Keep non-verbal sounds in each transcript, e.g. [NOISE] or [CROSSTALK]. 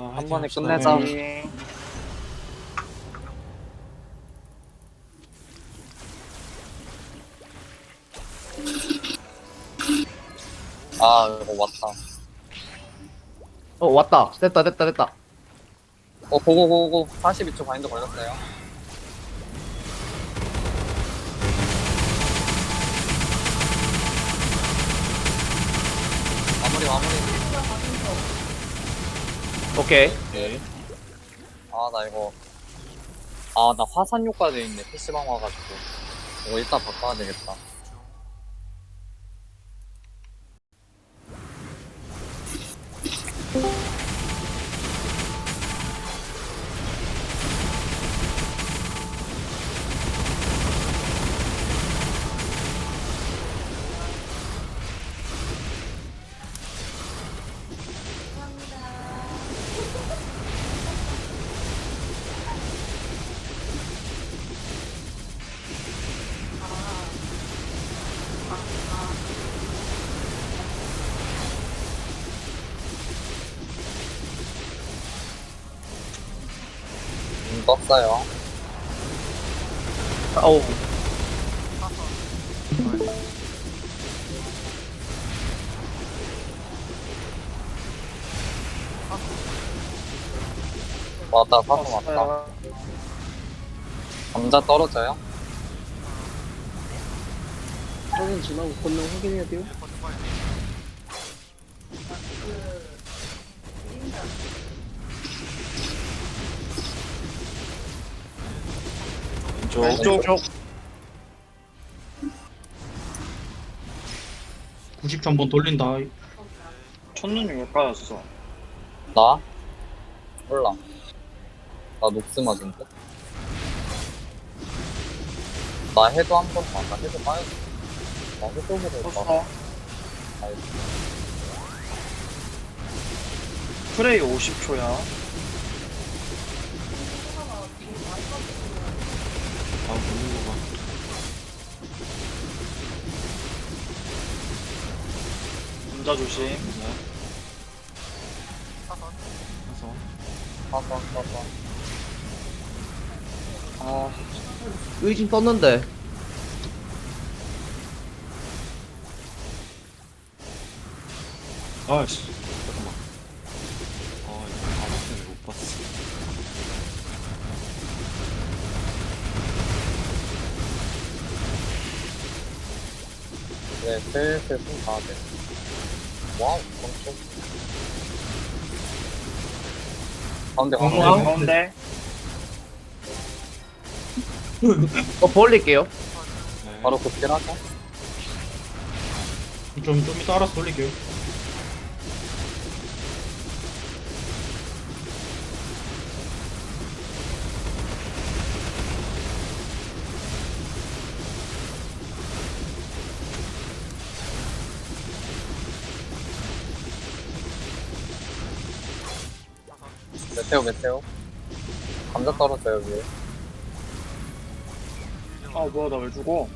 아, 한 번에 합시다. 끝내자. 네. 아 이거 왔다 어 왔다 됐다 됐다 됐다 어 고고고고 42초 바인드 걸렸어요 마무리 마무리 오케이. 네. 아나 이거. 아 나 화산 효과 돼 있네. PC방 와가지고. 이거 이따 바꿔야 되겠다 음 떴어요 어우 왔다 화산 왔다. 감자 떨어져요 확인 지나고 권능 확인해야 돼요? 왼쪽. 왼쪽 90초 한번 돌린다. 첫눈이 왜 까였어? 나? 몰라 나 녹스 맞은데? 나 해도 한 번 봐. 나 해도 빠졌어 나 해도보다 봐 떴어. 프레이 50초야. 아, 먹는 거 봐. 감자 조심. 사선. 화선 화선 아 의심 떴는데 아이씨. 네손 가야 돼 와우 엄청 가운데 어, 가운데 어. 가운데. 어 벌릴게요 네. 바로 급딜하자 좀, 좀 이따 알아서 돌릴게요. 메테오 메테오 감자 떨어져요 위에 아 뭐야 나 왜 죽어?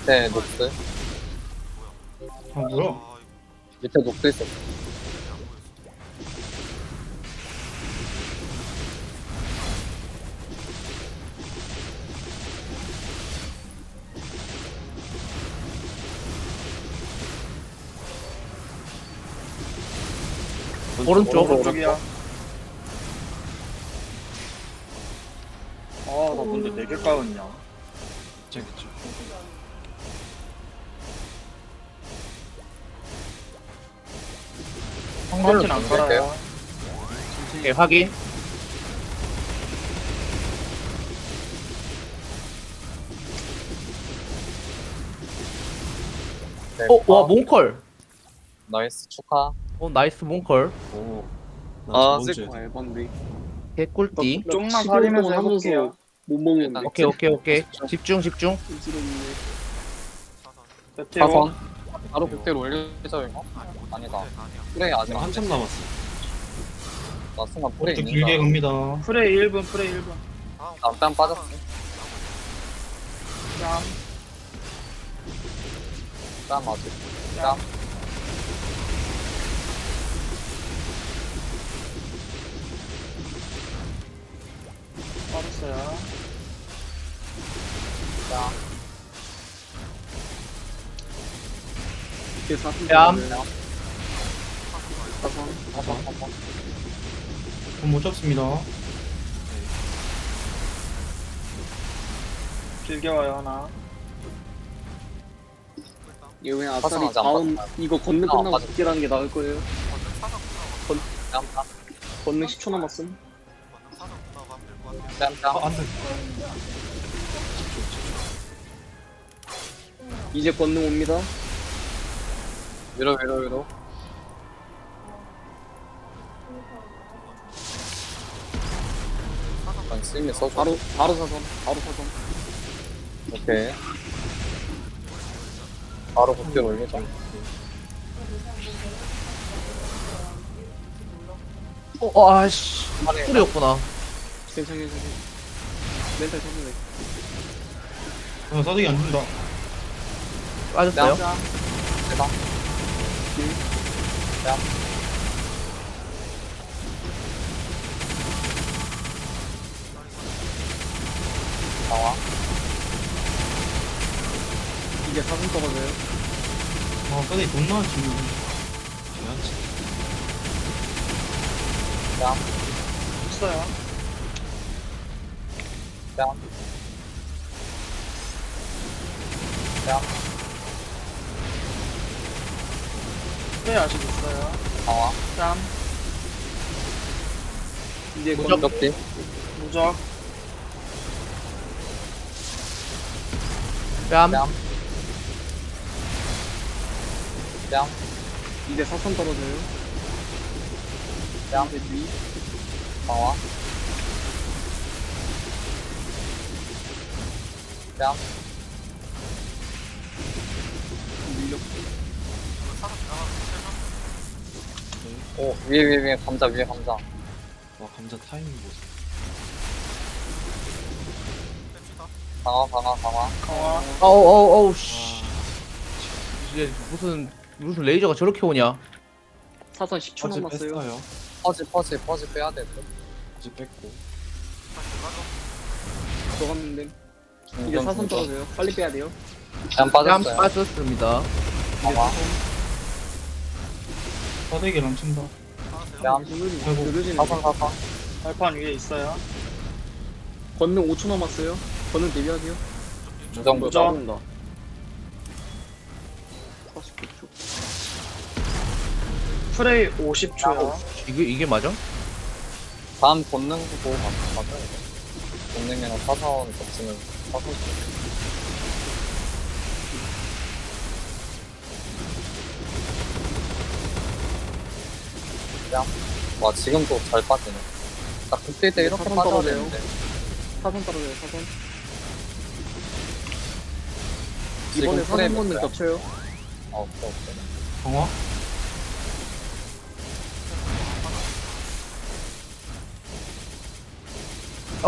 밑에 녹스 아, 뭐야? 밑에 녹스 있었어 오른쪽 오른쪽이야. 아나 뭔데 4개 까였냐? 괜찮겠죠. 파운틴 안 깔아요. 오케이 확인 네, 어와 아, 몽컬 나이스 축하 어 나이스 몽컬 오. 아, 나 저번 쓸 주에 거 알건데. 개꿀띠 살리면서 동안 하면서 해볼게요. 못 먹는데. 오케이 오케이 오케이 집중 집중 어지럽네. 메테오. 화선 바로 극대로 올리죠 이거? 아니다 그래 아직 안 한참 남았어. 나 순간 오른쪽 있는 길게 거. 갑니다. 프레이 1분 프레이 1분 남땀 빠졌어. 뺨땀 아직. 땀. 빠졌어요 땀. 이게 사슴 뺨. 떨어져요. 사선. 한번 한번. 그럼 못 잡습니다. 길게 와요 하나 이거 그냥 사선 아싸리 아직 안 다음 봤어요. 이거 건능 아, 끝나고 맞아. 극딜하는 게 나을 거예요. 땀. 땀. 건능 10초 남았음. 아, 안 돼. 이제 건능 옵니다. 위로 위로 위로. 난 스윙에 써줘. 바로 바로 사선. 바로 사선. 오케이. 바로 복귀 올리자. 어, 어 아씨 팔에 소리였구나 괜찮아 괜찮아. 멘탈 터지네. 아, 싸대기 안 준다. 빠졌어요? 뺨. 대박. 뺨. 나와. 이제 사선 떨어져요. 아, 싸대기 존나 지금. 개한치. 뺨. 있어요 뺨. 뺨. 프레이 아직 있어요 나와. 뺨 이제 무적. 무적기. 무적 뺨 뺨. 뺨. 이제 사선 떨어져요. 뺨. 이제 위. 나와. 뺨. 밀려. 오, 위에, 위에, 위에, 감자, 위에, 감자. 와 감자 타이밍 보세요. 강화, 강화, 강화. 강화 어우 어우 어우 씨 와. 이게 무슨 무슨 레이저가 저렇게 오냐 사선 10초 퍼즐 남았어요. 뺐어요. 퍼지, 퍼지, 퍼지 빼야 돼. 퍼즐 뺐고. 들어갔는데 이제 중전, 사선. 떨어져요. 빨리 빼야 돼요. 뺨 뺨 빠졌어요. 빠졌습니다 이제 강화. 사선. 싸대기를 안 친다. 뺨. 느려지네. 아이고. 느려지네. 사선, 사선. 발판 위에 있어요 건능 5초 남았어요. 건능 대비하세요. 무정, 무정. 따라온다. 49초. 프레이 50초요 이게 이게 맞아? 다음 본능 보고 맞- 맞아요. 본능이랑 사선 겹치면 사선. 뺨. 와, 지금도 잘 빠지네. 딱 그때 때 이렇게 사선 빠져야 떨어져요. 되는데. 사선 떨어져요. 사선. 지금 이번에 사선 프레임이 건능 없어요. 겹쳐요. 아, 오케이, 오케이.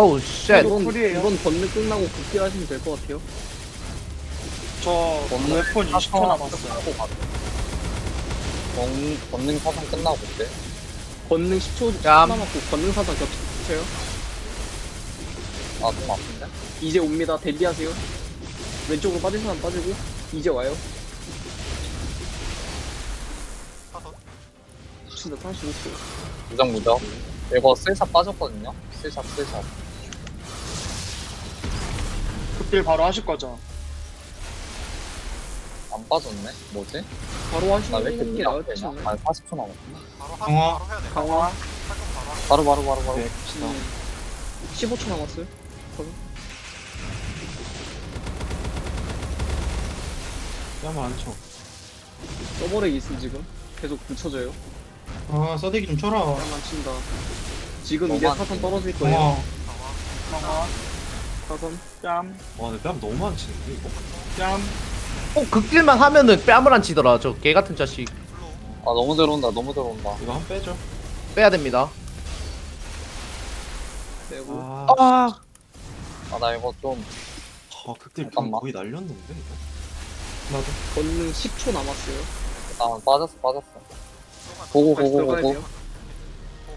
어우 쉣 쿨이에요? 이번 건능 끝나고 복귀하시면 될 것 같아요. 저 웨폰 20초 사선 남았어요. 본, 본능 사선 끝나고 볼게. 건능 10초 뺨. 남았고 건능 사선 겹쳐요. 아, 좀 아픈데? 이제 옵니다. 대비하세요. 왼쪽으로 빠진 사람 빠지고 이제 와요. 진짜 45초. 무정, 무정. 이거 쓸샷 빠졌거든요? 쓸샷, 쓸샷. 극딜 바로 하실 거죠 안 빠졌네? 뭐지? 바로 나왜 하시는 게 눈이 안 나을 것 되냐? 같은데. 아, 40초 남았구나. 강화? 강화 바로, 바로, 바로, 바로. 네, 갑시다. 음, 15초 남았어요. 뺨을 안 쳐. 서버렉 있음 지금. 계속 붙여져요. 아, 싸대기 좀 쳐라. 뺨만 친다. 지금 너무 이제 안 사선. 떨어질 거예요. 강화. 강화 사선. 뺨 와 근데 뺨 너무 안 치는데 이거. 뺨 꼭 극딜만 하면은 뺨을 안 치더라 저 개 같은 자식 아, 너무 들어온다, 너무 들어온다. 이거 한 빼죠. 빼야 됩니다 내고 아, 아 아 나 이거 좀 아 극딜 잠깐만. 거의 날렸는데 이거. 나도. 권능 10초 남았어요. 일단 빠졌어 빠졌어 다시 들어가야 고고 돼요.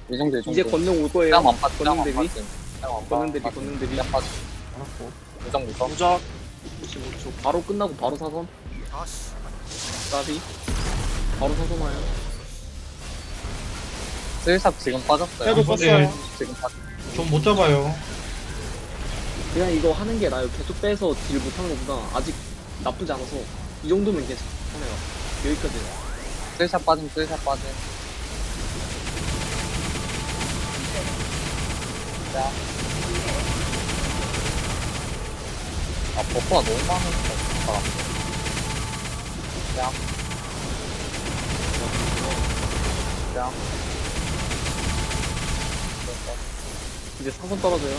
이 정도 이 정도 이제 권능 올 거예요. 뺨안 빠지 권능 뺨안 대비. 뺨안 권능 대비 권능 대비. 알았고. 무정 무적 25초. 바로 끝나고 바로 사선. 까비. 바로 사선 와요. 슬샵 지금 빠졌어요 해도 썼어요. 지금 빠졌 좀못 잡아요. 그냥 이거 하는 게 나아요. 계속 빼서 딜 못하는 것보다 아직 나쁘지 않아서 이 정도면 괜찮아요. 여기까지요. 슬샵 빠짐 슬샵 빠짐 자. 아 버퍼가 너무 많으니까 자. 자. 이제 사선 떨어져요.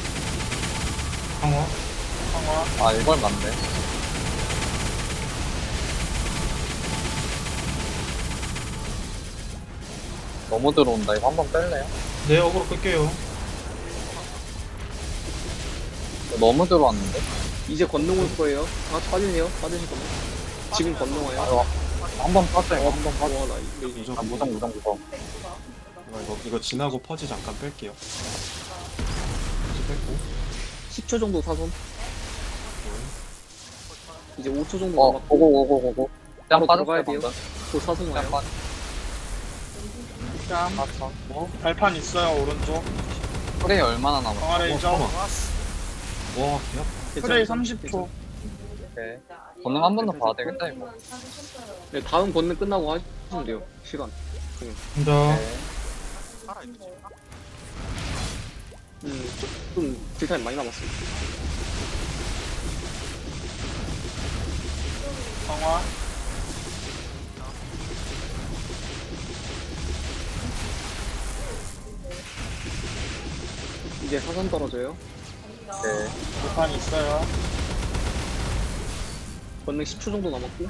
강화. 강화 아 이걸 맞네 너무 들어온다 이거 한번 뺄래요? 네, 어그로 끌게요. 너무 들어왔는데? 이제 권능 올 거예요. 다 같이 빠지세요. 빠지실 거면. 지금 권능 와요. 아, 한번 빠져요 한번 와, 빠져 나 이거 아 무정 무정 무정 이거 이거 이거 지나고 퍼지 잠깐 뺄게요. 퍼지 뺐고. 10초 정도 사선. 이제 5초 정도 어 남았고 고고 고고 고고 바로 뺨 들어가야 돼요. 곧 사선 뺨 와요. 뺨 빠져 뭐? 발판 있어요 오른쪽 프레이 얼마나 남았어? 강화 레이저 와, 개 아파. 프레이 괜찮아요. 30초 오케이 권능 한 번 더 봐야 되겠다 이거 네, 다음 권능 끝나고 하시면 돼요. 시간. 혼자. 오케이 음, 좀 딜타임 많이 남았어요. 강화 이제 사선 떨어져요. 오케이 발판 있어요 권능 10초 정도 남았고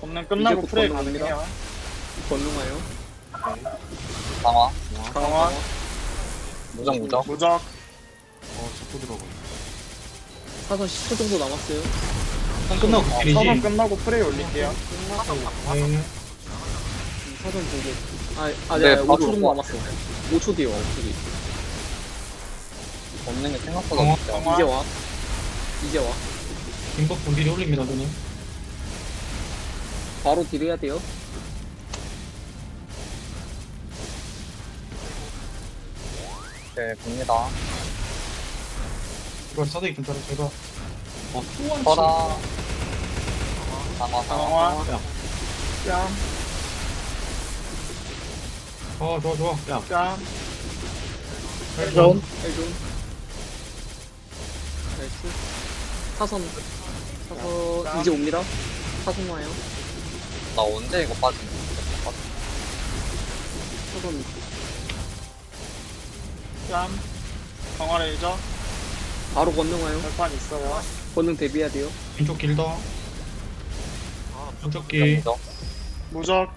권능 끝나고 이제 곧 프레이. 가능해요 권능 와요. 강화 강화 무정 무정 무적 어 자꾸 들어가. 사선 10초 정도 남았어요. 끝나고. 끝나고 프레이 올릴게요 네. 음, 사선 보고. 아, 아, 네, 네, 5초 바로 정도 와. 남았어. 5초 뒤에 와, 5초 뒤. 권능이 생각보다 강화. 진짜 강화. 이제 와. 이제 와. 김법 분비리 올립니다, 저는. 바로 딜 해야 돼요. 오케이 봅니다 이걸 싸대기 좀 따라, 제가. 어 또한 터라 강화 강화 강화 아, 좋아, 좋아. 뺨 헬존. 헬존. 나이스. 사선. 사선, 이제 옵니다. 사선 와요. 나 언제 이거 빠지냐 사선, 뺨 강화 레이저 바로 권능 와요. 발판 있어요 권능 대비해야 돼요. 왼쪽 길다. 왼쪽 길. 무적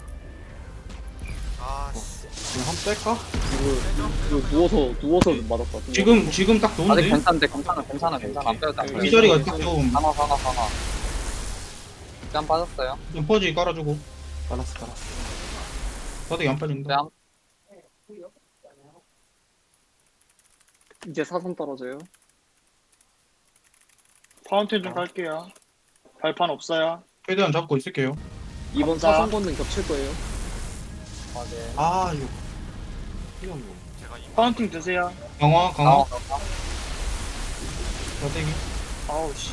그냥 한 뺄까? 이거, 이거 누워서, 누워서 맞았다. 누워서. 지금, 지금 딱 아직 좋은데? 괜찮은데 괜찮아 괜찮아 괜찮아 안 빼도 안이 자리가 딱 좀. 강화 강화 강화 뺨 빠졌어요 좀 퍼지 깔아주고. 깔았어 깔았어. 싸대기 안 빠진다. 뺨 이제 사선 떨어져요. 파운틴 좀 갈게요 발판 없어요 최대한 잡고 있을게요. 이번 감사. 사선 권능 겹칠 거예요. 확인 아 이거. 뭐. 파운틴 드세요 강화, 강화 싸대기. 아우 씨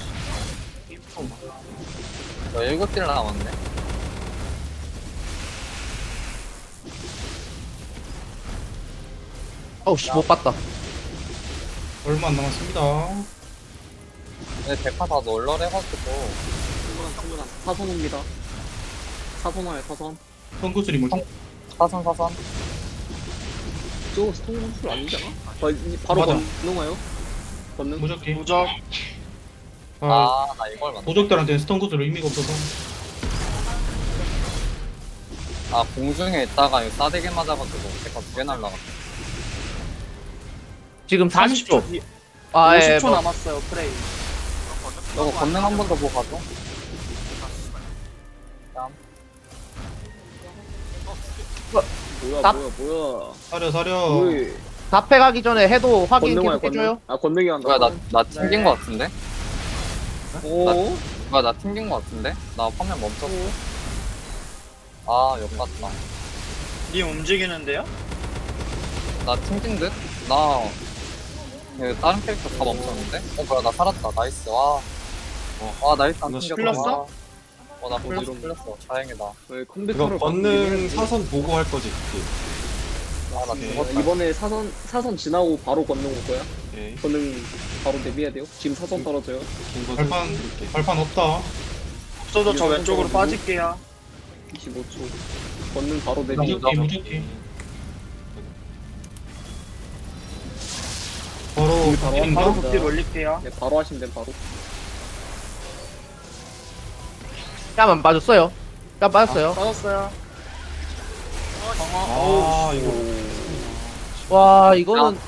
너 일곱 딜 남았네 어우 씨 못 봤다 얼마 안 남았습니다. 근데 데카 다 널널해가지고 충분한, 충분한. 사선 옵니다. 사선 와요, 사선. 선구슬이 뭐지? 사선 사선 저거 스톤 아니잖아? 바, 이- 바로 맞아. 권능 와요. 권능. 무적기. 무적 아, 아 나 이걸 맞네 도적들한테는 스턴 구슬 의미가 없어서. 아 공중에 있다가 이거 싸대기 맞아가지고 제가 두개 날라갔어 지금 40초. 40초 뒤 아, 예, 50초 뭐. 남았어요 프레이 이거 건능 한 번 더 보고 가죠 뭐야 나- 뭐야 뭐야. 사려 사려 뭐야 답해 가기 전에 해도 확인 건능 계속 해줘요. 건능? 아 건능이 한다. 뭐야 나, 나 튕긴 네. 거 같은데? 오. 뭐야 나 튕긴 거 같은데? 나 화면 멈췄어. 아 역같다. 님 움직이는데요? 나 튕긴 듯? 나 이거 다른 캐릭터 다 멈췄는데? 어 뭐야 나 살았다. 나이스. 와. 어, 아 나이스. 안 너 튕겼다 어? 어나 풀렸어 풀렸어 다행이다 왜 이거 컴퓨터를 권능 사선 보고 할 거지 그게. 아나 오케이. 죽었다 이번에 사선 사선 지나고 바로 건능 올 거야 오케이. 건능 바로 대비해야 돼요 지금 사선 떨어져요 긴거 발판. 발판 없다 없어도 저 왼쪽으로 빠질게요 25초 건능 바로 대비 무적기 무적기 바로 바로? 바로 네. 극딜 올릴게요 네 바로 하시면 돼 바로 뺨안 빠졌어요. 뺨 빠졌어요. 빠졌어요 정화 아 이거 와, 이거는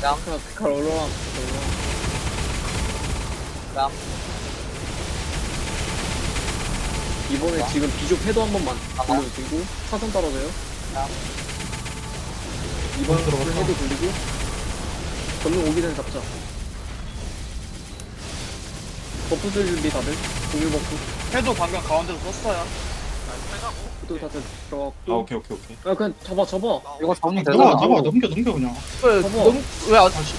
뺨아칼 올라와 뺨. 이번에 아. 지금 비숍 해도 한 번만 아. 돌려주고 사선 떨어져요 아. 이번 들어갔다. 해도 돌리고 건능 오기 전에 잡자 버프 쓸 준비 다들 공유 버프 해도 방금 가운데서 썼어요 또 다들 아 들어갔고 오케이 오케이 오케이. 야 그냥 잡아 잡아 이거 잡으면 잡아 되잖아 잡아 넘겨 넘겨 그냥 왜, 저거. 너무, 왜 안- 아 씨.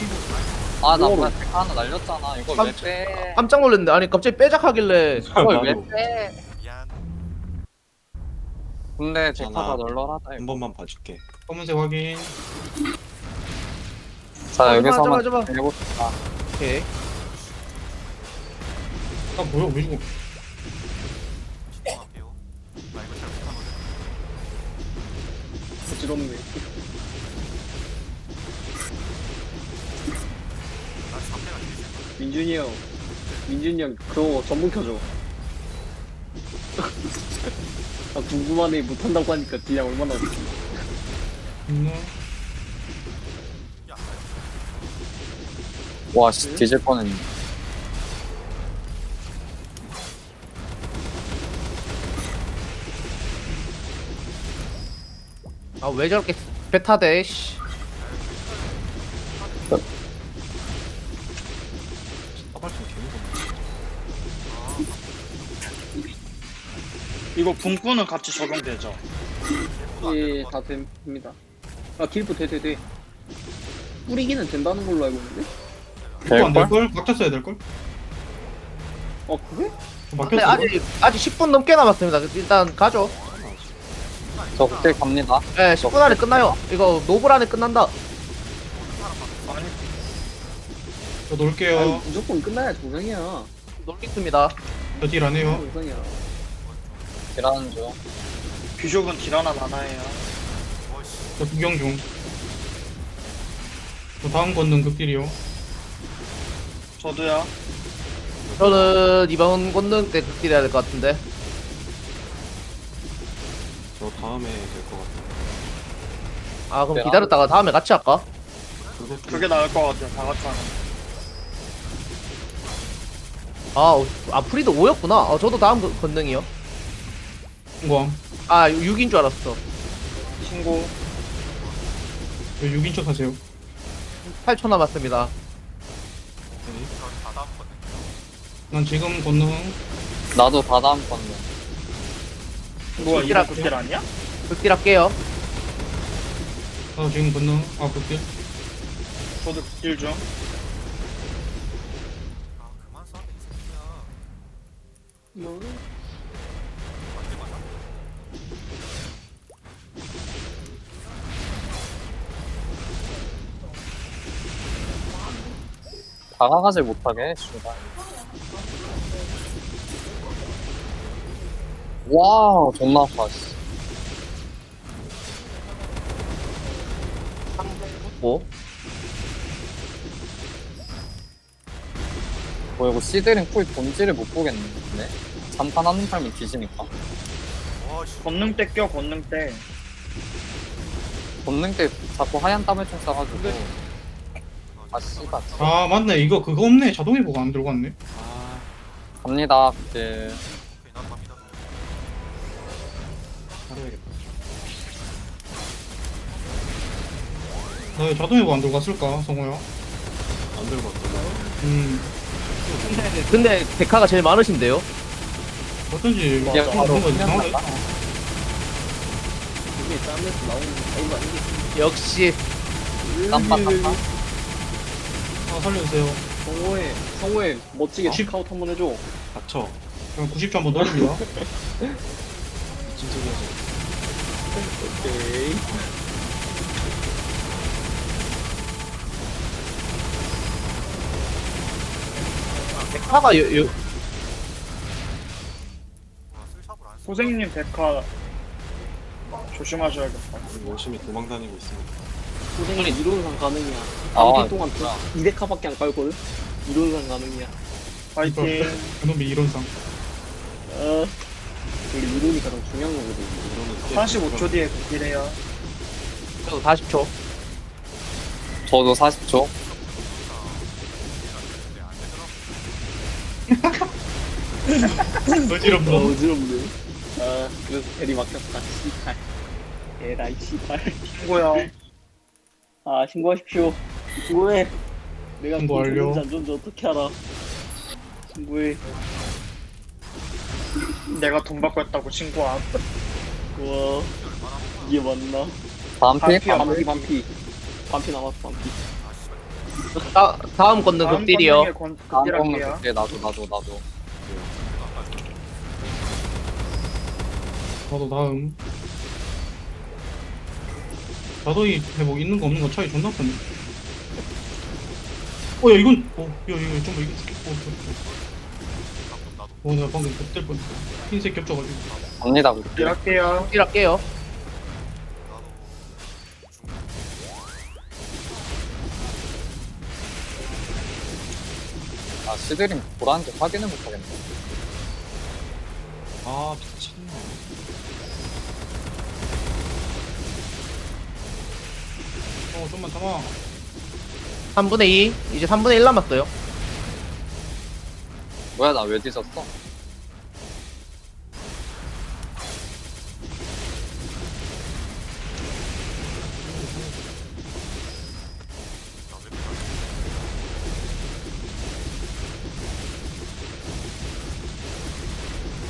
아나 이거로. 뭐야 데카 하나 날렸잖아 이거 깜- 왜빼 깜짝 놀랐는데 아니 갑자기 빼작하길래 이걸 나도 왜빼 근데 데카가 괜찮아. 널널하다 한 이거 번만 봐줄게. 검은색 확인 자 잡아, 여기서 잡아, 한번 잡아. 해봅시다 오케이. 아 뭐야 왜 죽어? 부질없네. 민준이 형. 민준이 형 그거 전문 켜줘. 아 궁금하네. 못한다고 하니까 딜량 얼마나 없지 있나? 와 씨 뒤질 뻔했네 아, 왜 저렇게 베타대, 씨. 이거 분꾸는 같이 적용되죠 예 다 됩니다 아 길프 돼 돼 돼 뿌리기는 된다는 걸로 알고 있는데 안 될걸? 될걸? 써야 될걸? 어 그래? 근데 막혔어 아직, 아직 10분 넘게 남았습니다. 일단 가죠. 저 극딜 갑니다. 예, 10분 안에 끝나요. 이거 노블 안에 끝난다. 아니 저 놀게요. 아니 무조건 끝나야 정상이야. 놀겠습니다. 저 딜 안 해요. 정상이야. 딜하는 중 비숍은 딜 하나 많아요. 저 구경 중 저 다음 건능 극딜이요. 저도요. 저는 이번 권능 때 극딜해야 될 것 같은데. 저 다음에 될 것 같아. 아, 그럼 네, 기다렸다가 다음에 같이 할까? 그게 나을 것 같아요 다 같이 하는 아, 어, 아 프리드 5였구나. 아, 저도 다음 그- 권능이요. 공감 아, 6인 줄 알았어. 신고 저 6인 척 하세요 8초 남았습니다. 난 지금 건능 나도 다 다음 건데 뭐야 이거 극딜 극딜 아니야? 극딜 할게요. 나도 지금 건능 아 극딜 저도 극딜 중 다가가질 못하게 씨발 와 존나 아파 씨. 뭐? 뭐 이거 시드링 풀 본질을 못 보겠는데? 잠깐 하는 타임이 뒤지니까. 권능 때 껴, 권능 때. 본능 때 자꾸 하얀 땀을 좀 싸가지고. 아, 씨발. 아 맞네 이거 그거 없네 자동 회복 안 들고 왔네 아 갑니다, 그때. 하려야겠다 나왜 자동 회복 안 들고 왔을까 성호야 안 들고 왔다 음 근데 데카가 제일 많으신데요? 어쩐지 바로 뭔가 그냥. 이게 짬에서 나오는 아이가 아니겠지. 역시 깜빡 깜빡. 아 살려주세요 성호에 성호에 멋지게 십. 스카우트 한번 해줘. 닥쳐 그럼 90초 한번 해야지 [LAUGHS] 오케이. 데카가 요, 요 고생님 데카 조심하셔야겠다. 열심히 도망다니고 있습니다 고생이 이론상 가능이야. 아, 아무튼 동안 이 데카밖에 안 깔거든. 이론상 가능이야. 파이팅. 그놈의 이론상 어. 우리 이론이 가장 중요한 거거든. 이거는 45초 뒤에 극딜해요. 저도 40초 저도 40초. [LAUGHS] 어지럽다 어, 어지럽네. 아, 그래서 대리 막혔다. 씨발. 에라이 씨발. 친구야. 아, 신고하십시오. 신고해. 내가 신고 완료. 좋은지 어떻게 알아? 신고해. 내가 돈 받고 했다고 친구야. 우와. 이게 맞나? 반피야. 반피, 반피. 반피 남았어, 반피. 다, 다음 건는 다음 극딜이요 다음 극딜할게요. 거는 그때 나도, 나도, 나도. 나도 다음 자동이 회복 있는 거 없는 거 차이 존나 크네 어야 이건 어야 이거 좀 이거 죽겠 어 어, 내가 방금 겹될 뻔했어 흰색 겹쳐가지고 갑니다, 그때. 극딜할게요. 극딜할게요 아, 시드링 보라는지 확인을 못하겠네. 아 미친놈 어 좀만 참아 3분의 2 이제 3분의 1 남았어요 뭐야, 나 왜 뒤졌어?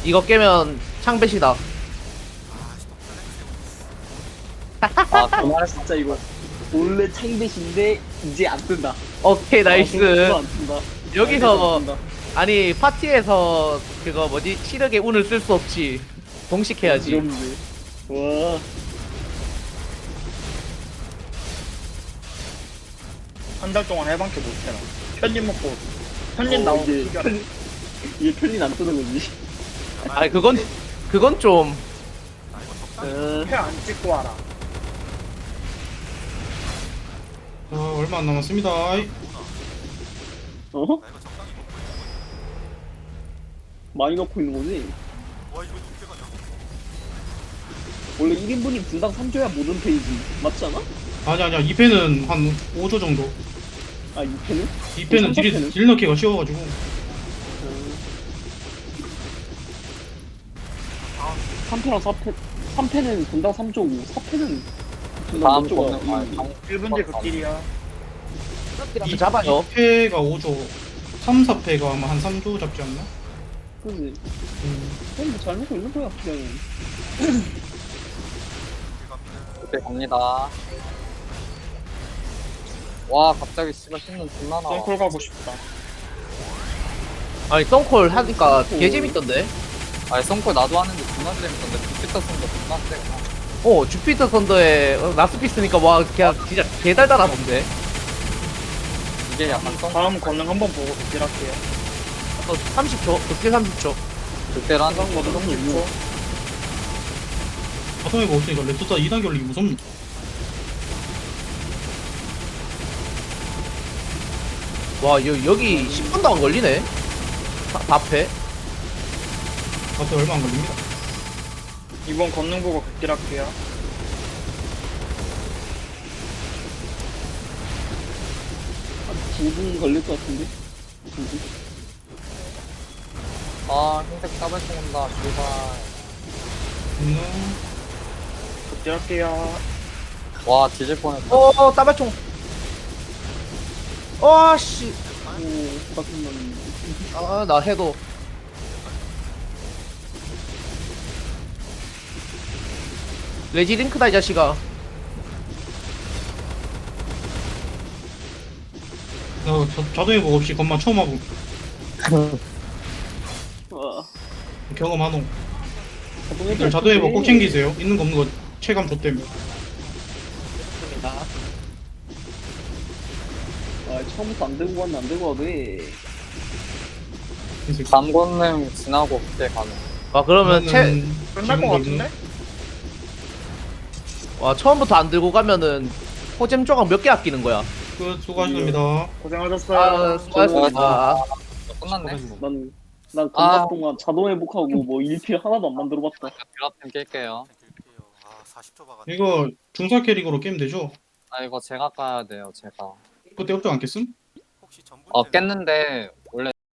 이거 깨면 창배시다 아, [LAUGHS] 그 말했어. 진짜 이거. 원래 창대신데, 이제 안 뜬다. 오케이 나이스 아, 안 뜬다. 여기서 안 뜬다. 아니 파티에서 그거 뭐지 치력의 운을 쓸 수 없지 공식해야지 어지럽네. 와. 한 달 동안 해방케 못해라. 편집 먹고 편집 어, 나오고 이게. 편- 이게 편린 안 뜨는 거지. 아니 그건 그건 좀 어, 회안 찍고 와라. 자 얼마 안 남았습니다 아이, 어? 많이 넣고 있는 거지? 원래 1인분이 분당 3조야 모든 페이지 맞지 않아? 아니 아니야 2패는 한 5조 정도 아 2패는? 2패는 딜? 딜 넣기가 쉬워가지고 3패랑 4패 3패는 분당 3조고 4패는 분당 다음 몇 조가 거는, 아, 이- 다음 1분 뒤 극딜이야. 이렇게 잡아요 2패가 5조 3, 4패가 아마 한 3조 잡지 않나? 그지 음. 그럼 뭐잘 먹고 있는 거야 그냥 그때 갑니다. 와, 갑자기 씨발 신는 존나 나와. 썬콜 가고 싶다. 아니 썬콜 하니까 개 재밌던데 아니, 썬콜 나도 하는데 존나 재밌던데, 주피터 선도 존나 세구나. 어 주피터 선더에 어, 나스피스니까 와 그냥 진짜 개달달하던데 이게 약간 썬콜 다음 권능 한번 보고 극딜할게요. 어, 30초 극딜 30초 그때라는 다음 권능 30초. 자동 회복 없으니까 레토타 2단계 올리기 무섭네 와 여, 여기 10분도 안 걸리네 다- 답해 앞에 얼마 안 걸립니다. 이번 걷는 보고 극딜할게요. 한 2분 걸릴 것 같은데? 2분? 아 흰색 따발총 온다. 제발. 건능. 극딜할게요. 와 뒤질 뻔했다. 어 따발총. 와씨. 오, 짜증나는. 아나 해도. 레지링크다 이 자식아. 나 자- 자동의 복 없이 건만 처음 하고 와, [LAUGHS] 경험하노. 자동의 늘 자동의 복꼭 챙기세요. 있는 거 없는 거 체감 줬대며. 아, 처음부터 안 들고 가면 안 들고 가도 돼. 이 새끼. 담건능 지나고 그때 가는 와 그러면 채 끝날 지금 것 같은데? 와 처음부터 안 들고 가면은 호잼 조각 몇 개 아끼는 거야 끝 수고하셨습니다. 고생하셨어요. 아 수고하셨습니다 아, 끝났네 난, 난 아. 건강 동안 자동 회복하고 뭐 일필 하나도 안 만들어봤다. 드라템 깰게요 아 40초 박았네 이거 중사 캐릭으로 게임 되죠? 아 이거 제가 까야 돼요 제가 그때 업적 안 깼음? 혹시 전분 어 깼는데